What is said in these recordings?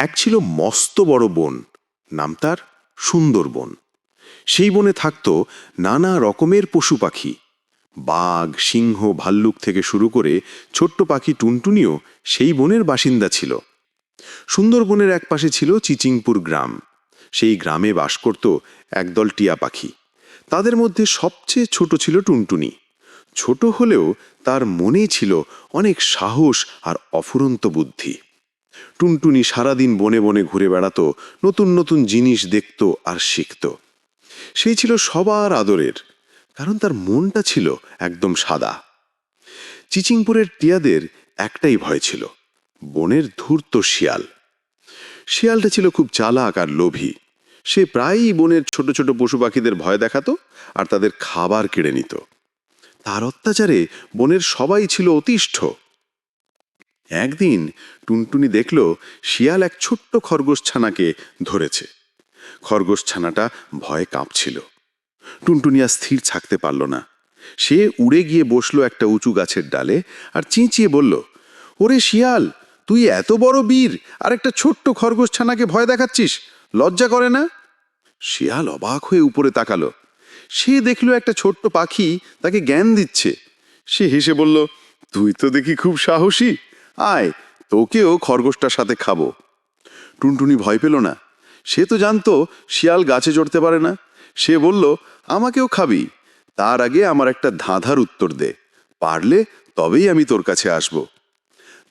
এক ছিল মস্ত বড় বন, নাম তার সুন্দরবন সেই বনে থাকত নানা রকমের পশু পাখি। বাঘ, সিংহ, ভাল্লুক থেকে শুরু করে ছোট্ট পাখি টুনটুনিও সেই বনের বাসিন্দা ছিল। সুন্দরবনের এক পাশে ছিল চিচিংপুর গ্রাম। সেই গ্রামে বাস করত একদল টিয়া পাখি। তাদের মধ্যে সবচেয়ে ছোট ছিল টুনটুনি। ছোট হলেও তার মনে ছিল অনেক সাহস আর অফুরন্ত বুদ্ধি। টুনটুনি সারাদিন বনে বনে ঘুরে বেড়াতো, নতুন নতুন জিনিস দেখত আর শিখত। সেই ছিল সবার আদরের, কারণ তার মনটা ছিল একদম সাদা। চিচিংপুরের টিয়াদের একটাই ভয় ছিল, বনের ধূর্ত শিয়াল। শিয়ালটা ছিল খুব চালাক আর লোভী। সে প্রায়ই বনের ছোট ছোট পশু পাখিদের ভয় দেখাতো আর তাদের খাবার কেড়ে নিত। তার অত্যাচারে বনের সবাই ছিল অতিষ্ঠ। একদিন টুনটুনি দেখল শিয়াল এক ছোট্ট খরগোশ ছানাকে ধরেছে। খরগোশ ছানাটা ভয়ে কাঁপছিল। টুনটুনি আর স্থির থাকতে পারল না। সে উড়ে গিয়ে বসল একটা উঁচু গাছের ডালে আর চিঁচিয়ে বলল, ওরে শিয়াল, তুই এত বড় বীর, আর একটা ছোট্ট খরগোশ ছানাকে ভয় দেখাচ্ছিস? লজ্জা করে না? শিয়াল অবাক হয়ে উপরে তাকালো। সে দেখল একটা ছোট্ট পাখি তাকে জ্ঞান দিচ্ছে। সে হেসে বলল, তুই তো দেখি খুব সাহসী। আয়, তোকেও খরগোশটার সাথে খাব। টুনটুনি ভয় পেল না। সে তো জানতো শিয়াল গাছে চড়তে পারে না। সে বলল, আমাকেও খাবি। তার আগে আমার একটা ধাঁধার উত্তর দে। পারলে তবেই আমি তোর কাছে আসব।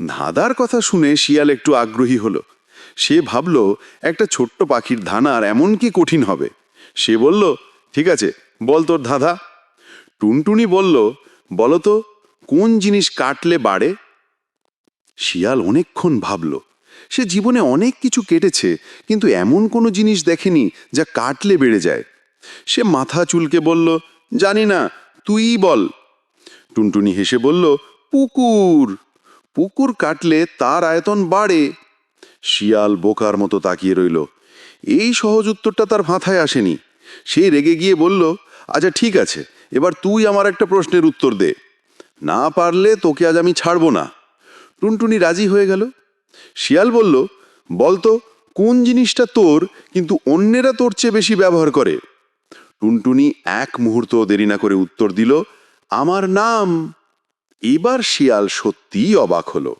ধাঁধার কথা শুনে শিয়াল একটু আগ্রহী হলো। সে ভাবল, একটা ছোট্ট পাখির ধানার এমন কি কঠিন হবে? সে বলল, ঠিক আছে, বল তোর ধাঁধা। টুনটুনি বলল, বলতো, কোন জিনিস কাটলে বাড়ে? শিয়াল অনেকক্ষণ ভাবল, সে জীবনে অনেক কিছু কেটেছে, কিন্তু এমন কোনো জিনিস দেখেনি যা কাটলে বেড়ে যায়। সে মাথা চুলকে বলল, জানি না, তুই বল। টুনটুনি হেসে বলল, পুকুর পুকুর কাটলে তার আয়তন বাড়ে। শিয়াল বোকার মতো তাকিয়ে রইল। এই সহজ উত্তরটা তার মাথায় আসেনি। সে রেগে গিয়ে বলল আচ্ছা ঠিক আছে, এবার তুই আমার একটা প্রশ্নের উত্তর দে। না পারলে তোকে আজ আমি ছাড়বো না। টুনটুনি রাজি হয়ে গেল। শিয়াল বলল বলতো কোন জিনিসটা তোর কিন্তু অন্যেরা তোর চেয়ে বেশি ব্যবহার করে? টুনটুনি এক মুহূর্ত দেরি না করে উত্তর দিল, আমার নাম। এবার শিয়াল সত্যিই অবাক হলো।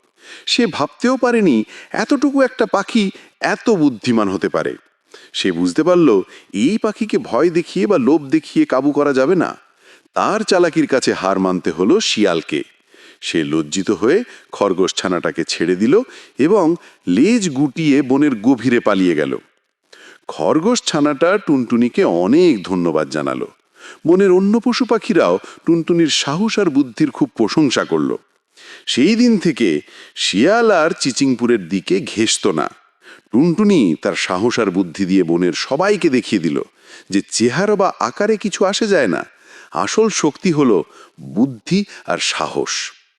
সে ভাবতেও পারেনি এতটুকু একটা পাখি এত বুদ্ধিমান হতে পারে। সে বুঝতে পারল, এই পাখিকে ভয় দেখিয়ে বা লোভ দেখিয়ে কাবু করা যাবে না। তার চালাকির কাছে হার মানতে হলো শিয়ালকে। সে লজ্জিত হয়ে খরগোশ ছানাটাকে ছেড়ে দিল এবং লেজ গুটিয়ে বনের গভীরে পালিয়ে গেল। খরগোশ ছানাটা টুনটুনিকে অনেক ধন্যবাদ জানালো। বনের অন্য পশু পাখিরাও টুনটুনির সাহস আর বুদ্ধির খুব প্রশংসা করল। সেই দিন থেকে শিয়াল আর চিচিংপুরের দিকে ঘেসত না। টুনটুনি তার সাহস আর বুদ্ধি দিয়ে বনের সবাইকে দেখিয়ে দিল যে চেহারা বা আকারে কিছু আসে যায় না। আসল শক্তি হলো বুদ্ধি আর সাহস।